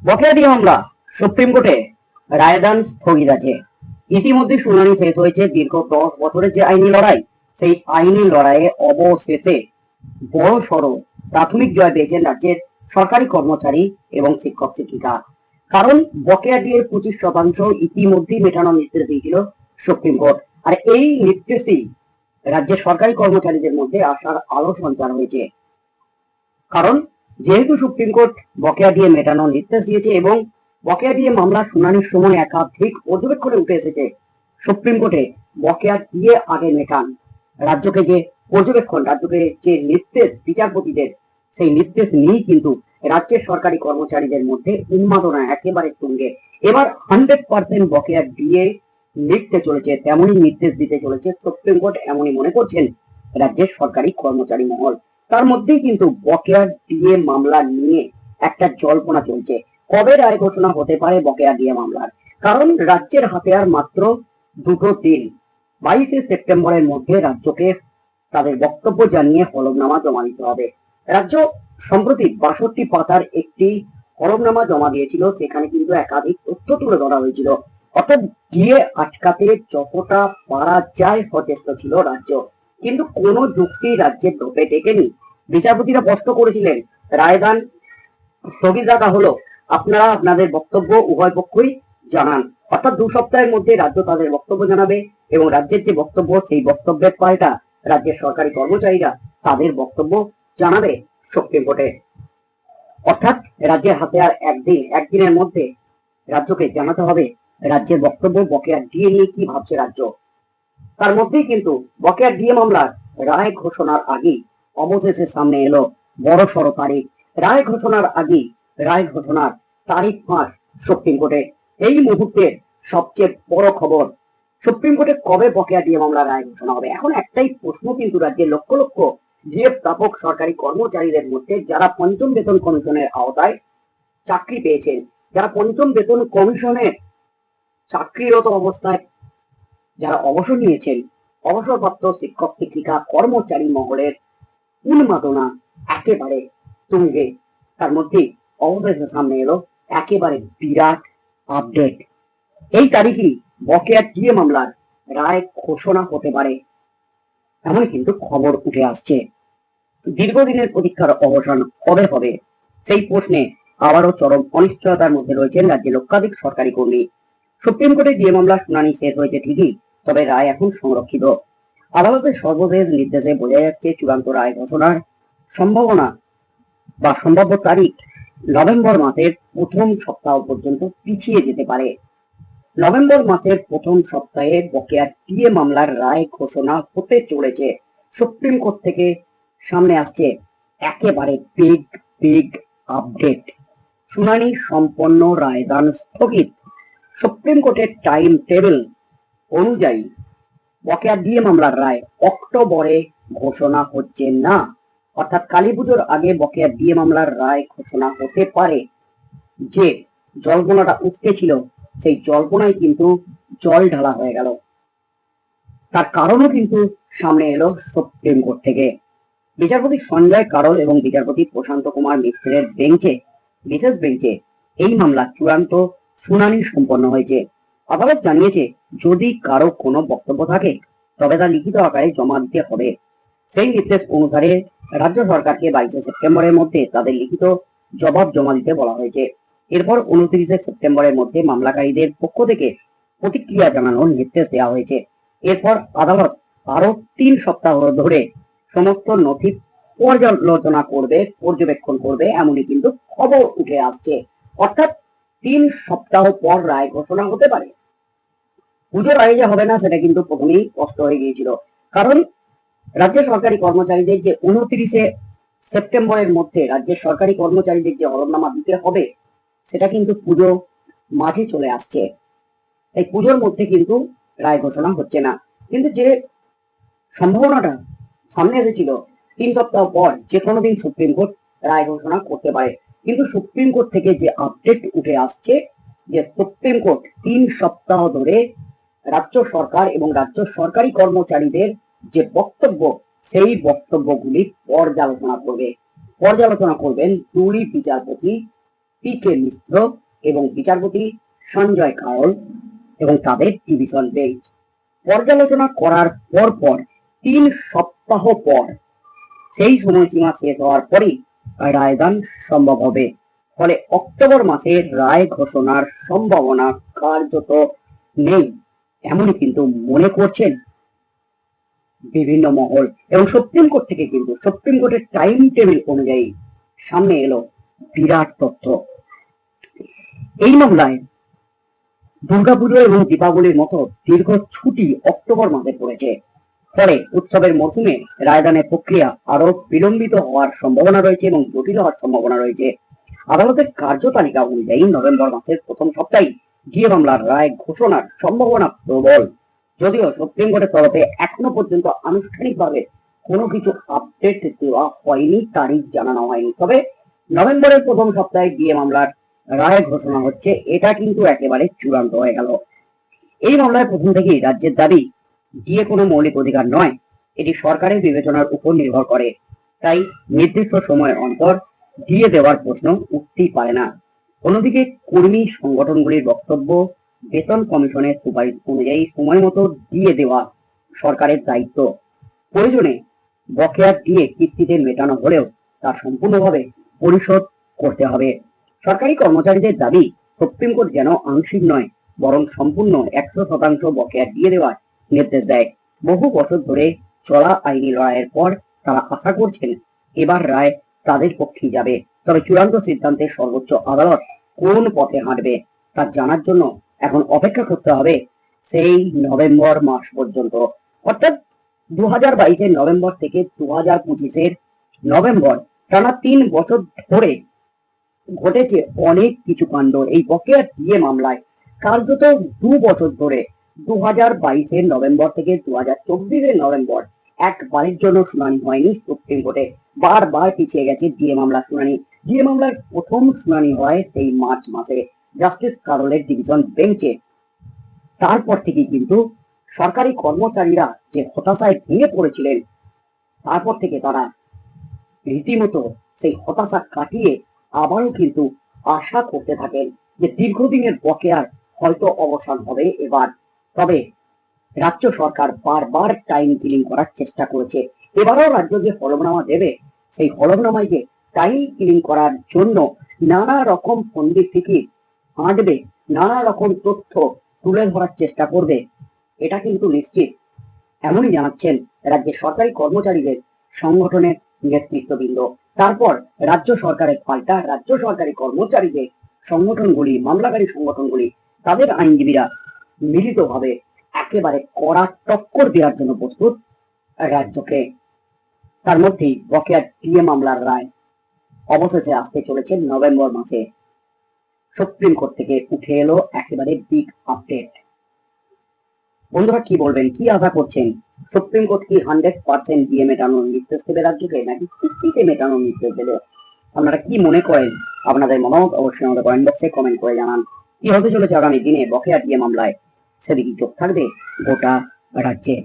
বকেয়া দিয়ে মামলা। সুপ্রিম কোর্টে রায়দান স্থগিত আছে। ইতিমধ্যে শুনানি শেষ হয়েছে দীর্ঘ দশ বছরের যে আইনি লড়াই, সেই আইনি লড়াইয়ে অবশেষে বড় সড়ো প্রাথমিক জয় পেয়েছেন রাজ্যের সরকারি কর্মচারী এবং শিক্ষক শিক্ষিকা। কারণ বকেয়া দিয়ে পঁচিশ শতাংশ ইতিমধ্যেই মেটানোর নির্দেশ দিয়েছিল সুপ্রিম কোর্ট। আর এই নির্দেশেই রাজ্যের সরকারি কর্মচারীদের মধ্যে আসার আলো সঞ্চার হয়েছে। কারণ যেহেতু সুপ্রিম কোর্ট বকেয়া দিয়ে মেটানোর নির্দেশ দিয়েছে এবং বকেয়া দিয়ে মামলা শুনানির সময় একাধিক পর্যবেক্ষণে উঠে এসেছে, সুপ্রিম কোর্টে বকেয়া দিয়ে আগে মেটান। রাজ্যকে যে পর্যবেক্ষণ, রাজ্যকে যে নির্দেশ, বিচারপতিদের, সেই নির্দেশ নিয়েই কিন্তু রাজ্যের সরকারি কর্মচারীদের মধ্যে উন্মাদনা একেবারে তুঙ্গে। এবার হান্ড্রেড পার্সেন্ট বকেয়া দিয়ে লিখতে চলেছে, তেমনই নির্দেশ দিতে চলেছে সুপ্রিম কোর্ট, এমনই মনে করছেন রাজ্যের সরকারি কর্মচারী মহল। তার মধ্যেই কিন্তু বকেয়া দিয়ে মামলা নিয়ে একটা জল্পনা চলছে। কবে রায় ঘোষণা হতে পারে বকেয়া দিয়ে মামলার? কারণ রাজ্যের হাতে আর মাত্র দুটো দিন। বাইশে সেপ্টেম্বরের মধ্যে রাজ্যকে তাদের বক্তব্য জানিয়ে হলফনামা জমা দিতে হবে। রাজ্য সম্প্রতি বাষট্টি পাতার একটি হলফনামা জমা দিয়েছিল, সেখানে কিন্তু একাধিক তথ্য তুলে ধরা হয়েছিল। অর্থাৎ গিয়ে আটকাতে যতটা পারা যায় সচেষ্ট ছিল রাজ্য। কিন্তু কোন যুক্তি রাজ্যের ঢোপে টেকেনি। বিচারপতিরা স্পষ্ট করেছিলেন, রায়দান স্থগিত রাখা হলো, আপনারা আপনাদের বক্তব্য উভয় পক্ষই জানান। অর্থাৎ দু সপ্তাহের মধ্যে রাজ্য তাদের বক্তব্য জানাবে এবং রাজ্যের যে বক্তব্য, সেই বক্তব্যের পাল্টা রাজ্যের সরকারি কর্মচারীরা তাদের বক্তব্য জানাবে সুপ্রিম কোর্টে। অর্থাৎ রাজ্যের হাতে আর একদিন, একদিনের মধ্যে রাজ্যকে জানাতে হবে রাজ্যের বক্তব্য, বকেয়া দিয়ে নিয়ে কি ভাবছে রাজ্য। তার মধ্যেই কিন্তু বকেয়া ডিএ মামলার রায় ঘোষণার আগেই অবশেষে সামনে এলো বড় সড় তারিখ। রায় ঘোষণার আগেই রায় ঘোষণার তারিখ ফাঁস সুপ্রিম কোর্টে। এই মুহূর্তের সবচেয়ে বড় খবর, সুপ্রিম কোর্টে কবে বকেয়া দিয়ে মামলা রায় ঘোষণা হবে? এখন একটাই প্রশ্ন কিন্তু রাজ্যের লক্ষ লক্ষ ডিএফ প্রাপক সরকারি কর্মচারীদের মধ্যে যারা পঞ্চম বেতন কমিশনের আওতায় চাকরি পেয়েছেন, যারা পঞ্চম বেতন কমিশনের চাকরিরত অবস্থায় যারা অবসর নিয়েছেন, অবসরপ্রাপ্ত শিক্ষক, শিক্ষিকা, কর্মচারী মহলের উন্মাদনা একেবারে তুঙ্গে। তার মধ্যে অবশেষে সামনে এলো একেবারে বিরাট আপডেট। এই তারিখই বকেয়া টিএ মামলার রায় ঘোষণা হতে পারে। এমন কিন্তু খবর উঠে আসছে। দীর্ঘদিনের প্রতীক্ষার অবসান কবে হবে? সেই প্রশ্নে আবারও চরম অনিশ্চয়তার মধ্যে রয়েছেন রাজ্যের লক্ষাধিক সরকারি কর্মী। সুপ্রিম কোর্টে ডিএ মামলার শুনানি শেষ হয়েছে ঠিকই, তবে রায় এখন সংরক্ষিত। আদালতের সর্বশেষ নির্দেশে বোঝা যাচ্ছে চূড়ান্ত রায় ঘোষণার সম্ভাবনা বা সম্ভাব্য তারিখ নভেম্বর মাসের প্রথম সপ্তাহ পর্যন্ত পিছিয়ে যেতে পারে। নভেম্বর মাসের প্রথম সপ্তাহে বকেয়া টিএ মামলার রায় ঘোষণা হতে চলেছে। সুপ্রিম কোর্ট থেকে সামনে আসছে একেবারে বিগ বিগ আপডেট শুনানি সম্পন্ন রায়দান স্থগিত। সুপ্রিম কোর্টের টাইম টেবিল অনুযায়ী বকেয়া দিয়ে মামলার রায় অক্টোবরে ঘোষণা হচ্ছে না। অর্থাৎ কালী পুজোর আগে বকেয়া দিয়ে মামলার রায় ঘোষণা হতে পারে। যে জল্পনাটা উঠতেছিল সেই জল্পনায় কিন্তু জল ঢালা হয়ে গেল। তার কারণও কিন্তু সামনে এলো সুপ্রিম কোর্ট থেকে। বিচারপতি সঞ্জয় কারল এবং বিচারপতি প্রশান্ত কুমার মিশ্রের বেঞ্চে, বিশেষ বেঞ্চে এই মামলা চূড়ান্ত শুনানি সম্পন্ন হয়েছে। আদালত জানিয়েছে, যদি কারও কোনো বক্তব্য থাকে, তবে তা লিখিত আকারে জমা দিতে হবে। সেই নির্দেশ অনুসারে রাজ্য সরকারকে বাইশে সেপ্টেম্বরের মধ্যে তাদের লিখিত জবাব জমা দিতে বলা হয়েছে। এরপর উনত্রিশে সেপ্টেম্বরের মধ্যে মামলাকারীদের পক্ষ থেকে প্রতিক্রিয়া জানানোর নির্দেশ দেওয়া হয়েছে। এরপর আদালত আরও তিন সপ্তাহ ধরে সমস্ত নথি পর্যালোচনা করবে, পর্যবেক্ষণ করবে, এমনই কিন্তু খবর উঠে আসছে। অর্থাৎ তিন সপ্তাহ পর রায় ঘোষণা হতে পারে। পুজোর আগে হবে না, সেটা কিন্তু প্রথমেই স্পষ্ট হয়ে গিয়েছিল। কারণ রাজ্যের সরকারি কর্মচারীদের যে উনত্রিশে সেপ্টেম্বরের মধ্যে রাজ্যের সরকারি কর্মচারীদের যে হলফনামা দিতে হবে, সেটা কিন্তু পুজো মাঝে চলে আসছে। এই পুজোর মধ্যে কিন্তু রায় ঘোষণা হচ্ছে না। কিন্তু যে সম্ভাবনাটা সামনে এসেছিল, তিন সপ্তাহ পর যে কোনো দিন সুপ্রিম কোর্ট রায় ঘোষণা করতে পারে। কিন্তু সুপ্রিম কোর্ট থেকে যে আপডেট উঠে আসছে, যে সুপ্রিম কোর্ট তিন সপ্তাহ ধরে রাজ্য সরকার এবং রাজ্য সরকারি কর্মচারীদের যে বক্তব্য, সেই বক্তব্যগুলি পর্যালোচনা করবে। পর্যালোচনা করবেন দুই বিচারপতি পি কে মিশ্র এবং বিচারপতি সঞ্জয় কারল এবং তাদের ডিভিশন বেঞ্চ। পর্যালোচনা করার পর পর তিন সপ্তাহ পর, সেই সময়সীমা শেষ হওয়ার পরই রায়দান সম্ভব হবে। ফলে অক্টোবর মাসে রায় ঘোষণার সম্ভাবনা কার্যত নেই। এমনই কিন্তু মনে করছেন বিভিন্ন মহল এবং সুপ্রিম কোর্ট থেকে কিন্তু, সুপ্রিম কোর্টের টাইম টেবিল অনুযায়ী সামনে এলো বিরাট তথ্য। এই মামলায় দুর্গাপুজো এবং দীপাবলির মতো দীর্ঘ ছুটি অক্টোবর মাসে পড়েছে। ফলে উৎসবের মৌসুমে রায়দানের প্রক্রিয়া আরও বিলম্বিত হওয়ার সম্ভাবনা রয়েছে এবং জটিল হওয়ার সম্ভাবনা রয়েছে। আদালতের কার্যতালিকা অনুযায়ী নভেম্বর মাসের প্রথম সপ্তাহে গিয়ে মামলার রায় ঘোষণার সম্ভাবনা প্রবল। যদিও সুপ্রিম কোর্টের তরফে এখনও পর্যন্ত আনুষ্ঠানিকভাবে কোনো কিছু আপডেট দেওয়া হয়নি তারিখ জানানো হয়নি। তবে নভেম্বরের প্রথম সপ্তাহে গিয়ে মামলার রায় ঘোষণা হচ্ছে, এটা কিন্তু একেবারে চূড়ান্ত হয়ে গেল। এই মামলায় প্রথম থেকেই রাজ্যের দাবি ডিএ কোনো মৌলিক অধিকার নয়, এটি সরকারের বিবেচনার উপর নির্ভর করে। তাই নির্দিষ্ট সময় অন্তর দিয়ে দেওয়ার প্রশ্ন উঠতেই পারে না। অন্যদিকে কর্মী সংগঠনগুলির বক্তব্য বেতন কমিশনের সুপারিশ অনুযায়ী সময় মতো দিয়ে দেওয়া সরকারের দায়িত্ব। প্রয়োজনে বকেয়া দিয়ে কিস্তিতে মেটানো হলেও তা সম্পূর্ণভাবে পরিশোধ করতে হবে। সরকারি কর্মচারীদের দাবি, সুপ্রিম কোর্ট যেন আংশিক নয়, বরং সম্পূর্ণ একশো শতাংশ বকেয়া দিয়ে দেওয়ার নির্দেশ দেয়। বহু বছর ধরে চলা আইনি লড়াইয়ের পর তারা আশা করছেন, এবার রায় তাদের পক্ষেই যাবে। তবে চূড়ান্ত সিদ্ধান্তে সর্বোচ্চ আদালত কোন পথে হাঁটবে তা জানার জন্য এখন অপেক্ষা করতে হবে সেই নভেম্বর মাস পর্যন্ত। অর্থাৎ দু হাজার বাইশের নভেম্বর থেকে দু হাজার পঁচিশের নভেম্বর টানা তিন বছর ধরে ঘটেছে অনেক কিছু কাণ্ড। এই বকেয়া ডিএ মামলায় কার্যত দু বছর ধরে দু হাজার বাইশের নভেম্বর থেকে দু হাজার চব্বিশের নভেম্বর একবারের জন্য শুনানি হয়নি। সুপ্রিম কোর্টে বারবার পিছিয়ে গেছে ডিএ মামলা শুনানি। ডিএ মামলার প্রথম শুনানি হয় সেই মার্চ মাসে। জাস্টিস কারলের ডিভিশন বেঞ্চে তারপর থেকে কিন্তু সরকারি কর্মচারীরা যে হতাশায় ভেঙে পড়েছিলেন, তারপর থেকে তারা রীতিমতো সেই হতাশা কাটিয়ে আবারও কিন্তু আশা করতে থাকেন যে দীর্ঘদিনের বকেয়ার হয়তো অবসান হবে এবার। তবে রাজ্য সরকার বারবার টাইম কিলিং করার চেষ্টা করেছে। এবারও রাজ্য যে হলফনামা দেবে, সেই হলফনামায় যে টাইম কিলিং করার জন্য নানা রকম ফন্দি থেকে আঁটবে, নানা রকম তথ্য তুলে ধরার চেষ্টা করবে। এটা কিন্তু নিশ্চিত। এমনই জানাচ্ছেন রাজ্যের সরকারি কর্মচারীদের সংগঠনের নেতৃত্ববৃন্দ। তারপর রাজ্য সরকারের পাল্টা রাজ্য সরকারি কর্মচারীদের সংগঠনগুলি, মামলাকারী সংগঠনগুলি, তাদের আইনজীবীরা মিলিতভাবে একেবারে কড়া টক্কর দেওয়ার জন্য প্রস্তুত রাজ্যকে। তার মধ্যেই বকেয়া ডিএ মামলার রায় অবশেষে আসতে চলেছে নভেম্বর মাসে। সুপ্রিম কোর্ট থেকে উঠে এলো একেবারে বিগ আপডেট বন্ধুরা, কি বলবেন? কি আশা করছেন? সুপ্রিম কোর্ট কি হান্ড্রেড পার্সেন্ট দিয়ে মেটানোর নির্দেশ দেবে রাজ্যকে, নাকি ফিফটিতে মেটানোর নির্দেশ দেবে? আপনারা কি মনে করেন? আপনাদের মতামত অবশ্যই আমাদের কমেন্ট বক্সে কমেন্ট করে জানান। কি হতে চলেছে আগামী দিনে বকেয়া দিয়ে মামলায়? সেদিকে চোখ থাকবে গোটা রাজ্যের